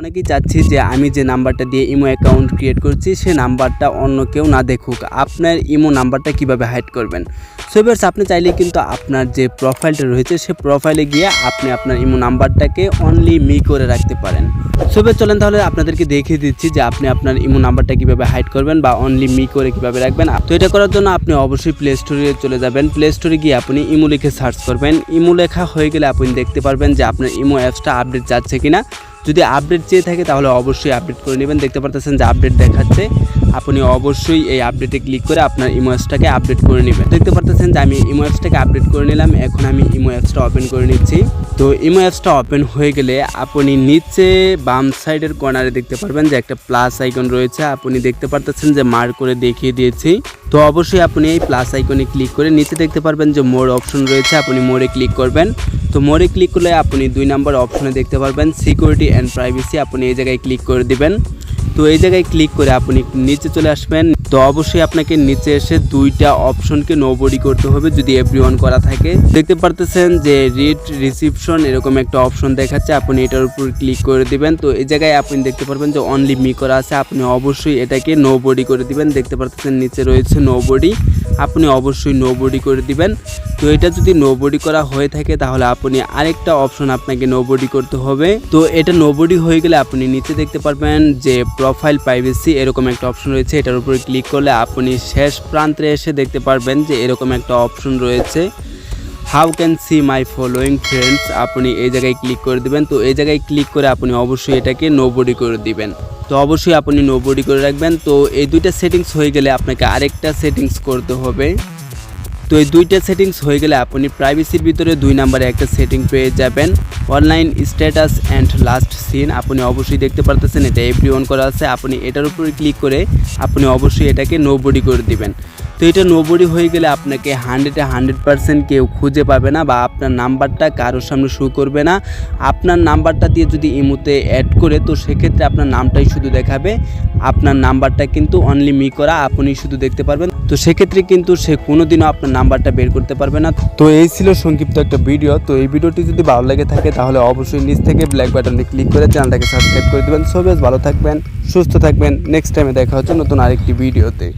অনেকেই চাচ্ছি যে আমি যে নাম্বারটা দিয়ে ইমো অ্যাকাউন্ট ক্রিয়েট করছি, সে নাম্বারটা অন্য কেউ না দেখুক। আপনার ইমো নাম্বারটা কীভাবে হাইড করবেন? সো এবার্স আপনি চাইলে কিন্তু আপনার যে প্রোফাইলটা রয়েছে, সে প্রোফাইলে গিয়ে আপনি আপনার ইমো নাম্বারটাকে অনলি মি করে রাখতে পারেন। সো এবার চলেন তাহলে আপনাদেরকে দেখিয়ে দিচ্ছি যে আপনি আপনার ইমো নাম্বারটা কীভাবে হাইড করবেন বা অনলি মি করে কীভাবে রাখবেন। তো এটা করার জন্য আপনি অবশ্যই প্লে স্টোরে চলে যাবেন। প্লে স্টোরে গিয়ে আপনি ইমো লিখে সার্চ করবেন। ইমো লেখা হয়ে গেলে আপনি দেখতে পারবেন যে আপনার ইমো অ্যাপসটা আপডেট যাচ্ছে কিনা। যদি আপডেট চেয়ে থাকে তাহলে অবশ্যই আপডেট করে নেবেন। দেখতে পারতেছেন যে আপডেট দেখাচ্ছে। আপনি অবশ্যই এই আপডেটে ক্লিক করে আপনার ইমো অ্যাপসটাকে আপডেট করে নেবেন। দেখতে পারতেছেন যে আমি ইমো অ্যাপসটাকে আপডেট করে নিলাম, এখন আমি ইমো অ্যাপসটা ওপেন করে নিচ্ছি। তো ইমো অ্যাপসটা ওপেন হয়ে গেলে আপনি নিচে বাম সাইডের কর্নারে দেখতে পারবেন যে একটা প্লাস আইকন রয়েছে। আপনি দেখতে পারতেছেন যে মার্ক করে দেখিয়ে দিয়েছি। তো অবশ্যই আপনি এই প্লাস আইকনে ক্লিক করে নিচে দেখতে পারবেন যে মোর অপশন রয়েছে, আপনি মোরে ক্লিক করবেন। তো মোরে ক্লিক করলে আপনি দুই নাম্বার অপশনে দেখতে পারবেন সিকিউরিটি অ্যান্ড প্রাইভেসি আপনি এই জায়গায় ক্লিক করে দিবেন। তো এই জায়গায় ক্লিক করে আপনি নিচে চলে আসবেন। তো অবশ্যই আপনাকে নিচে এসে দুইটা অপশনকে নো বডি করতে হবে যদি এভরি ওয়ান করা থাকে। দেখতে পারতেছেন যে রিট রিসিপশন এরকম একটা অপশন দেখাচ্ছে, আপনি এটার উপর ক্লিক করে দিবেন। তো এই জায়গায় আপনি দেখতে পারবেন যে অনলি মি করা আছে, আপনি অবশ্যই এটাকে নো বডি করে দিবেন। দেখতে পারতেছেন নিচে রয়েছে নো বডি আপনি অবশ্যই নো বডি করে দিবেন। তো এটা যদি নো বডি করা হয়ে থাকে, তাহলে আপনি আরেকটা অপশন আপনাকে নো বডি করতে হবে। তো এটা নো বডি হয়ে গেলে আপনি নিচে দেখতে পারবেন যে প্রোফাইল প্রাইভেসি এরকম একটা অপশন রয়েছে। এটার উপরে ক্লিক করলে আপনি শেষ প্রান্তে এসে দেখতে পারবেন যে এরকম একটা অপশন রয়েছে। How can see my following friends আপনি এই জায়গায় ক্লিক করে দিবেন। তো এই জায়গায় ক্লিক করে আপনি অবশ্যই এটাকে নো বডি করে দিবেন। তো অবশ্যই আপনি নো বডি করে রাখবেন। তো এই দুইটা সেটিংস হয়ে গেলে আপনাকে আরেকটা সেটিংস করতে হবে। তো এই দুইটা সেটিংস হয়ে গেলে আপনি প্রাইভেসির ভিতরে দুই নাম্বারে একটা সেটিং পেয়ে যাবেন। Online status and last seen আপনি অবশ্যই দেখতে পারতেছেন, এটা এভরি অন করা আছে। আপনি এটার উপরে ক্লিক করে আপনি অবশ্যই এটাকে নো বডি করে দিবেন। তো এটা নো বডি হয়ে গেলে আপনাকে হান্ড্রেডে হান্ড্রেড পার্সেন্ট কেউ খুঁজে পাবে না বা আপনার নাম্বারটা কারোর সামনে শো করবে না। আপনার নাম্বারটা দিয়ে যদি ইমুতে অ্যাড করে, তো সেক্ষেত্রে আপনার নামটাই শুধু দেখাবে। আপনার নাম্বারটা কিন্তু অনলি মি করা, আপনি শুধু দেখতে পারবেন। তো সেক্ষেত্রে কিন্তু সে কোনোদিনও আপনার নাম্বারটা বের করতে পারবে না। তো এই ছিল সংক্ষিপ্ত একটা ভিডিও। তো এই ভিডিওটি যদি ভালো লেগে থাকে, তাহলে অবশ্যই নিচ থেকে ব্ল্যাক বাটনে ক্লিক করে চ্যানেলটাকে সাবস্ক্রাইব করে দেবেন। সো বেশ, ভালো থাকবেন, সুস্থ থাকবেন। নেক্সট টাইমে দেখা হচ্ছে নতুন আরেকটি ভিডিওতে।